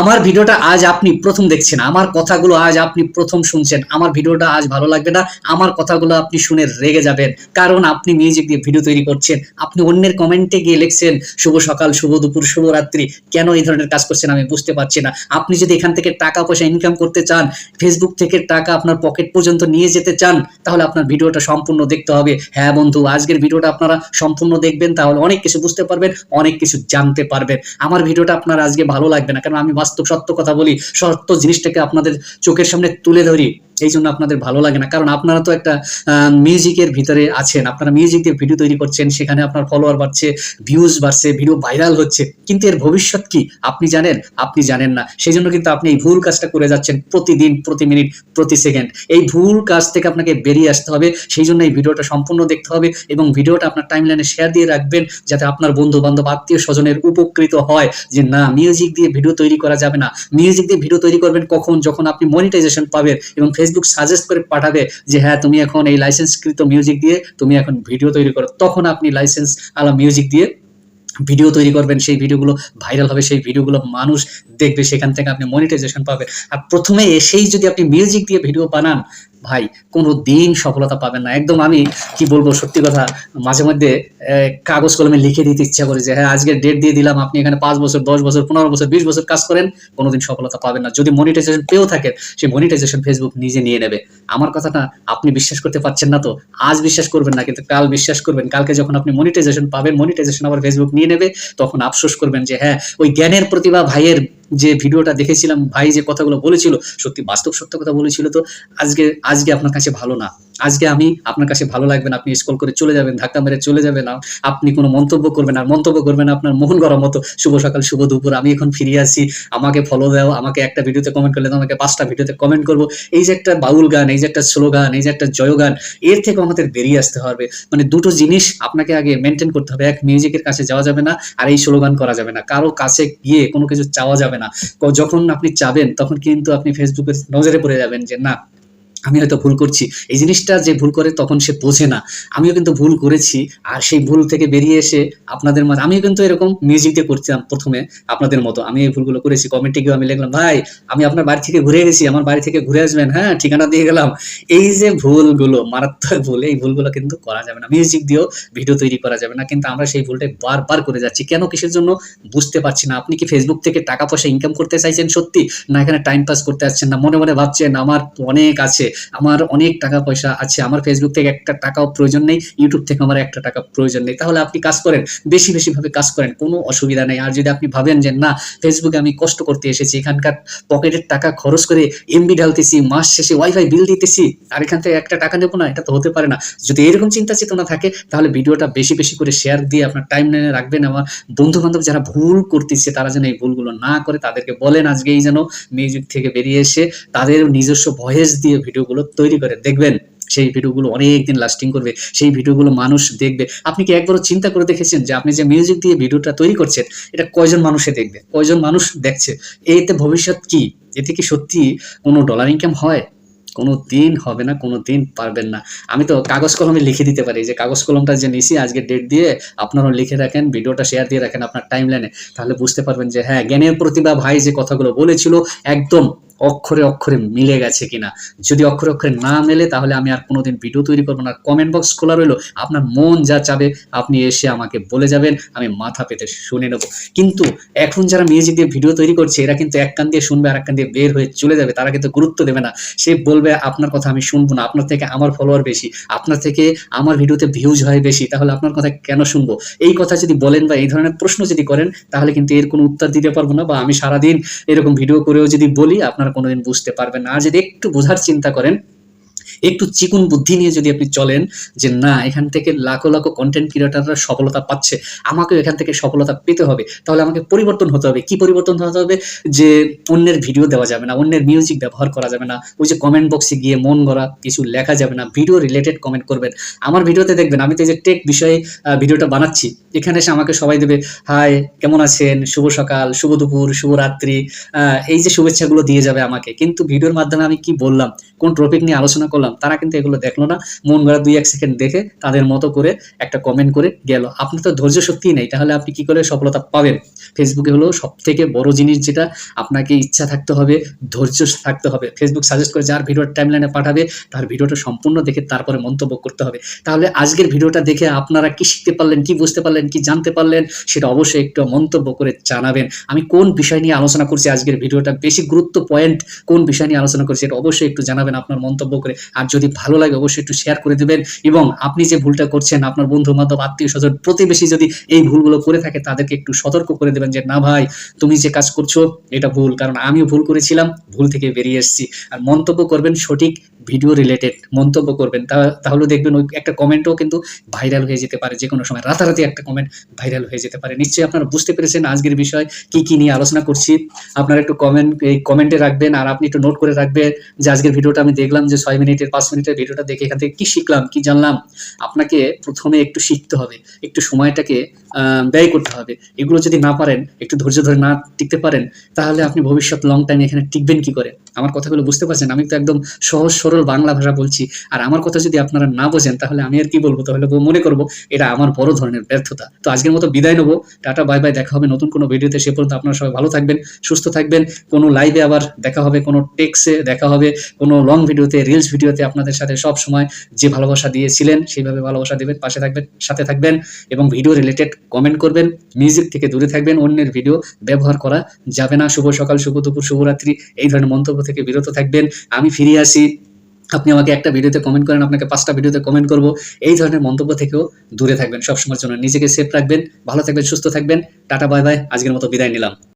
আমার ভিডিওটা আজ আপনি প্রথম দেখছেন, আমার কথাগুলো আজ আপনি প্রথম শুনছেন, আমার ভিডিওটা আজ ভালো লাগবে না, আমার কথাগুলো আপনি শুনে রেগে যাবেন। কারণ আপনি মিউজিক দিয়ে ভিডিও তৈরি করছেন, আপনি অন্যের কমেন্টে গিয়ে লিখছেন, শুভ সকাল, শুভ দুপুর, শুভ রাত্রি, কেন এই ধরনের কাজ করছেন আমি বুঝতে পারছি না। আপনি যদি এখান থেকে টাকা পয়সা ইনকাম করতে চান ফেসবুক থেকে টাকা আপনার পকেট পর্যন্ত নিয়ে যেতে চান, তাহলে আপনার ভিডিওটা সম্পূর্ণ দেখতে হবে। হ্যাঁ বন্ধু, আজকের ভিডিওটা আপনারা সম্পূর্ণ দেখবেন, তাহলে অনেক কিছু বুঝতে পারবেন, অনেক কিছু জানতে পারবেন। আমার ভিডিওটা আপনার আজকে ভালো লাগবে না, কারণ আমি বাস্তব সত্য কথা বলি সত্য জিনিসটাকে আপনাদের চোখের সামনে তুলে ধরি। এই জন্য আপনাদের ভালো লাগে না। কারণ আপনারা তো একটা মিউজিকের ভিতরে আছেন। আপনারা মিউজিক দিয়ে ভিডিও তৈরি করছেন, সেখানে আপনার ফলোয়ার বাড়ছে ভিউজ বাড়ছে ভিডিও ভাইরাল হচ্ছে। কিন্তু এর ভবিষ্যৎ কি? আপনি জানেন? আপনি জানেন না। সেই জন্য কিন্তু আপনি এই ভুল কাজটা করে যাচ্ছেন প্রতিদিন, প্রতি মিনিট, প্রতি সেকেন্ড। এই ভুল কাজ থেকে আপনাকে বেরিয়ে আসতে হবে। সেই জন্য এই ভিডিওটা সম্পূর্ণ দেখতে হবে এবং ভিডিওটা আপনার টাইমলাইনে শেয়ার দিয়ে রাখবেন যাতে আপনার বন্ধু বান্ধব আত্মীয় স্বজনের উপকৃত হয় যে, না মিউজিক দিয়ে ভিডিও তৈরি করা যাবে না। মিউজিক দিয়ে ভিডিও তৈরি করবেন কখন? যখন আপনি মনিটাইজেশন পাবেন এবং ফেসবুক সাজেস্ট করে পাঠাবে যে হ্যাঁ তুমি এখন এই লাইসেন্সকৃত মিউজিক দিয়ে তুমি এখন ভিডিও তৈরি করো। তখন আপনি লাইসেন্স আলা মিউজিক দিয়ে ভিডিও তৈরি করবেন। সেই ভিডিওগুলো ভাইরাল হবে, সেই ভিডিওগুলো মানুষ দেখবে, সেখান থেকে আপনি মনিটাইজেশন পাবেন। আর প্রথমে এসেই যদি আপনি মিউজিক দিয়ে ভিডিও বানান ভাই, কোনো দিন সফলতা পাবেন না। একদম আমি কি বলব, সত্যি কথা, মাঝে মধ্যে কাগজ কলমে লিখে দিতে ইচ্ছা করি যে হ্যাঁ আজকে ডেট দিয়ে দিলাম, আপনি এখানে পাঁচ বছর, দশ বছর, পনেরো বছর, বিশ বছর কাজ করেন, কোনোদিন সফলতা পাবেন না। যদি মনিটাইজেশন পেয়েও থাকেন সেই মনিটাইজেশন ফেসবুক নিজে নিয়ে নেবে। আমার কথাটা আপনি বিশ্বাস করতে পারছেন না তো? আজ বিশ্বাস করবেন না, কিন্তু কাল বিশ্বাস করবেন। কালকে যখন আপনি মনিটাইজেশন পাবেন মনিটাইজেশন আবার ফেসবুক নিয়ে নেবে, তখন আফসোস করবেন যে হ্যাঁ ওই জ্ঞানের প্রতিভা ভাইয়ের যে ভিডিওটা দেখেছিলাম, ভাই যে কথাগুলো বলেছিল, সত্যি বাস্তব সত্য কথা বলেছিল তো, আজকে আজকে আপনার কাছে ভালো না। আজকে আমি আপনার কাছে ভালো লাগবে না, আপনি স্কল করে চলে যাবেন, ধাক্কা মেরে চলে যাবেন আপনি কোনো মন্তব্য করবেন আর মন্তব্য করবেন আপনার মোহন গড়া মতো। শুভ সকাল, শুভ দুপুর, আমি এখন ফিরে আসি আমাকে ফলো দাও, আমাকে একটা ভিডিওতে কমেন্ট করলে আমাকে পাঁচটা ভিডিওতে কমেন্ট করব। এই যে একটা বাউল গান, এই যে একটা স্লোগান এই যে একটা জয়গান এর থেকে আমাদের বেরিয়ে আসতে হবে। মানে দুটো জিনিস আপনাকে আগে মেনটেন করতে হবে। এক মিউজিকের কাছে যাওয়া যাবে না, আর এই স্লোগান করা যাবে না। কারও কাছে গিয়ে কোনো কিছু চাওয়া যাবে না। যখন আপনি চাবেন, তখন কিন্তু আপনি ফেসবুকের নজরে পড়ে যাবেন যে না আমি হয়তো ভুল করছি। এই জিনিসটা যে ভুল করে তখন সে বোঝে না। আমিও কিন্তু ভুল করেছি আর সেই ভুল থেকে বেরিয়ে এসে আপনাদের মাঝে আমিও কিন্তু এরকম মিউজিক দিয়ে করছিলাম প্রথমে আপনাদের মতো। আমি এই ভুলগুলো করেছি কমেন্টে গিয়ে আমি লিখলাম, ভাই, আমি আপনার বাড়ি থেকে ঘুরে গেছি আমার বাড়ি থেকে ঘুরে আসবেন হ্যাঁ ঠিকানা দিয়ে গেলাম। এই যে ভুলগুলো, মারাত্মক ভুল, এই ভুলগুলো কিন্তু করা যাবে না। মিউজিক দিয়েও ভিডিও তৈরি করা যাবে না। কিন্তু আমরা সেই ভুলটাই বারবার করে যাচ্ছি। কেন কিসের জন্য বুঝতে পারছি না। আপনি কি ফেসবুক থেকে টাকা পয়সা ইনকাম করতে চাইছেন সত্যি? না এখানে টাইম পাস করতে আসছেন না। মনে মনে ভাবছেন, আমার অনেক আছে। আমার অনেক টাকা পয়সা আছে, আমার ফেসবুক থেকে একটা টাকাও প্রয়োজন নেই ইউটিউব থেকে আমার একটা টাকা প্রয়োজন নেই। তাহলে আপনি কাজ করেন, বেশি বেশি ভাবে কাজ করেন, কোনো অসুবিধা নেই। আর যদি আপনি ভাবেন যে না ফেসবুকে আমি কষ্ট করতে এসেছি, এখানকার পকেটের টাকা খরচ করে এমবি ঢালতেছি, মাস শেষে ওয়াইফাই বিল দিতেছি, আর এখান থেকে একটা টাকা নেব না, এটা তো হতে পারে না। যদি এরকম চিন্তা চেতনা থাকে, তাহলে ভিডিওটা বেশি বেশি করে শেয়ার দিয়ে আপনার টাইম লাইনে রাখবেন। আমার বন্ধু বান্ধব যারা ভুল করতেছে, তারা যেন এই ভুলগুলো না করে, তাদেরকে বলেন আজকেই যেন মিউজিক থেকে বেরিয়ে এসে তাদের নিজস্ব ভয়েস দিয়ে ভিডিওগুলো তৈরি করে, দেখবেন সেই ভিডিওগুলো অনেক দিন লাস্টিং করবে, সেই ভিডিওগুলো মানুষ দেখবে। আপনি কি একবারও চিন্তা করে দেখেছেন যে আপনি যে মিউজিক দিয়ে ভিডিওটা তৈরি করছেন, এটা কয়জন মানুষে দেখবে? কয়জন মানুষ দেখছে? এতে ভবিষ্যৎ কি? এতে কি সত্যি কোনো ডলার ইনকাম হয়? কোনো দিন হবে না, কোনো দিন পারবেন না। আমি তো কাগজ কলমে লিখে দিতে পারি যে কাগজ কলমটা যে নিছি আজকে ডেট দিয়ে আপনারাও লিখে রাখেন, ভিডিওটা শেয়ার দিয়ে রাখেন আপনার টাইম লাইনে তাহলে বুঝতে পারবেন যে হ্যাঁ জ্ঞানের প্রতিভা ভাই যে কথাগুলো বলেছিল, একদম অক্ষরে অক্ষরে মিলে গেছে কিনা? যদি অক্ষরে অক্ষরে না মেলে, তাহলে আমি আর কোনোদিন ভিডিও তৈরি করব না। কমেন্ট বক্স খোলা রইল, আপনার মন যা চাবে, আপনি এসে আমাকে বলে যাবেন, আমি মাথা পেতে শুনে নেব। কিন্তু এখন যারা মিউজিক দিয়ে ভিডিও তৈরি করছে, এরা কিন্তু এক কান দিয়ে শুনবে, আর এক কান দিয়ে বের হয়ে চলে যাবে, তারা কিন্তু গুরুত্ব দেবে না। সে বলবে, আপনার কথা আমি শুনব না, আপনার থেকে আমার ফলোয়ার বেশি, আপনার থেকে আমার ভিডিওতে ভিউজ হয় বেশি, তাহলে আপনার কথা কেন শুনব? এই কথা যদি বলেন বা এই ধরনের প্রশ্ন যদি করেন, তাহলে কিন্তু এর কোনো উত্তর দিতে পারব না, বা আমি সারাদিন এরকম ভিডিও করেও যদি বলি, আপনারা কোনোদিন বুঝতে পারবেন না। যদি একটু বোঝার চিন্তা করেন একটু চিকুন বুদ্ধি নিয়ে যদি আপনি চলেন যে না এখান থেকে লাখো লাখো কন্টেন্ট ক্রিয়েটাররা সফলতা পাচ্ছে আমাকেও এখান থেকে সফলতা পেতে হবে তাহলে আমাকে পরিবর্তন হতে হবে। কি পরিবর্তন হতে হবে? যে অন্যের ভিডিও দেওয়া যাবে না অন্যের মিউজিক ব্যবহার করা যাবে না ওই যে কমেন্ট বক্সে গিয়ে মন গড়া কিছু লেখা যাবে না ভিডিও রিলেটেড কমেন্ট করবেন। আমার ভিডিওতে দেখবেন আমি তো এই যে টেক বিষয়ে ভিডিওটা বানাচ্ছি এখানে এসে আমাকে সবাই দেবে হাই কেমন আছেন? শুভ সকাল শুভ দুপুর শুভ রাত্রি। আহ, এই যে শুভেচ্ছাগুলো দিয়ে যাবে আমাকে। কিন্তু ভিডিওর মাধ্যমে আমি কি বললাম? কোন টপিক নিয়ে আলোচনা করলাম? করলাম তারা কিন্তু এগুলো দেখল না। মন গড়া দুই এক সেকেন্ড দেখে তাদের মতো করে একটা কমেন্ট করে গেল। আপনার তো ধৈর্য শক্তি নেই, তাহলে আপনি কি করে সফলতা পাবেন? ফেসবুকে হলো সব থেকে বড় জিনিস যেটা আপনাকে ইচ্ছা থাকতে হবে, ধৈর্য থাকতে হবে। ফেসবুক সাজেস্ট করে যার ভিডিও টাইমলাইনে পাঠাবে, তার ভিডিওটা সম্পূর্ণ দেখে তারপরে মন্তব্য করতে হবে। তাহলে আজকের ভিডিওটা দেখে আপনারা কি শিখতে পারলেন, কি বুঝতে পারলেন, কি জানতে পারলেন, সেটা অবশ্যই একটু মন্তব্য করে জানাবেন। আমি কোন বিষয় নিয়ে আলোচনা করছি আজকের ভিডিওটা বেশি গুরুত্ব পয়েন্ট কোন বিষয় নিয়ে আলোচনা করছি এটা অবশ্যই একটু জানাবেন আপনার মন্তব্য করে। আর যদি ভালো লাগে অবশ্যই একটু শেয়ার করে দেবেন। এবং আপনি যে ভুলটা করছেন, আপনার বন্ধু বান্ধব আত্মীয় স্বজন, প্রতিবেশী যদি এই ভুলগুলো করে থাকে, তাদেরকে একটু সতর্ক করে দেবেন যে, না ভাই, তুমি যে কাজ করছ, এটা ভুল। কারণ আমিও ভুল করেছিলাম, ভুল থেকে বেরিয়ে এসেছি। আর মন্তব্য করবেন সঠিক ভিডিও রিলেটেড মন্তব্য করবেন তাহলে দেখবেন ওই একটা কমেন্টও কিন্তু ভাইরাল হয়ে যেতে পারে যে কোনো সময়। রাতারাতি একটা কমেন্ট ভাইরাল হয়ে যেতে পারে। নিশ্চয়ই আপনারা বুঝতে পেরেছেন আজকের বিষয়, কি কি নিয়ে আলোচনা করছি। আপনারা একটু কমেন্ট এই কমেন্টে রাখবেন, আর আপনি একটু নোট করে রাখবেন যে আজকের ভিডিওটা আমি দেখলাম যে ছয় মিনিটের, পাঁচ মিনিটের ভিডিওটা দেখে এখান থেকে কি শিখলাম, কি জানলাম। আপনাকে প্রথমে একটু শিখতে হবে, একটু সময়টাকে ব্যয় করতে হবে। এগুলো যদি না পারেন, একটু ধৈর্য ধরে না টিকতে পারেন, তাহলে আপনি ভবিষ্যৎ লং টাইম এখানে টিকবেন কি করে? আমার কথাগুলো বুঝতে পারছেন? আমি তো একদম সহজ সরল বাংলা ভাষা বলছি। আর আমার কথা যদি আপনারা না বোঝেন, তাহলে আমি আর কি বলব? তাহলে মনে করব এটা আমার বড় ধরনের ব্যর্থতা। তো আজকের মতো বিদায় নেব। Ta-ta, bye bye. দেখা হবে নতুন কোনো ভিডিওতে। সে পর্যন্ত আপনারা সবাই ভালো থাকবেন, সুস্থ থাকবেন। কোনো লাইভে আবার দেখা হবে, কোনো টেক্সে দেখা হবে, কোনো লং ভিডিওতে রিলস ভিডিওতে আপনাদের সাথে সব সময় যে ভালোবাসা দিয়েছিলেন, সেইভাবে ভালোবাসা দেবেন, পাশে থাকবেন, সাথে থাকবেন এবং ভিডিও রিলেটেড কমেন্ট করবেন। মিউজিক থেকে দূরে থাকবেন, অন্যের ভিডিও ব্যবহার করা যাবে না। শুভ সকাল, শুভ দুপুর শুভরাত্রি এই ধরনের মন্তব্য থেকে বিরত থাকবেন। আমি ফিরে আসি। আপনি আমাকে একটা ভিডিওতে কমেন্ট করেন, আপনাকে পাঁচটা ভিডিওতে কমেন্ট করব। এই ধরনের মন্তব্য থেকেও দূরে থাকবেন। সবসময়ের জন্য নিজেকে সেফ রাখবেন। ভালো থাকবেন, সুস্থ থাকবেন। টাটা বাই বাই আজকের মতো বিদায় নিলাম।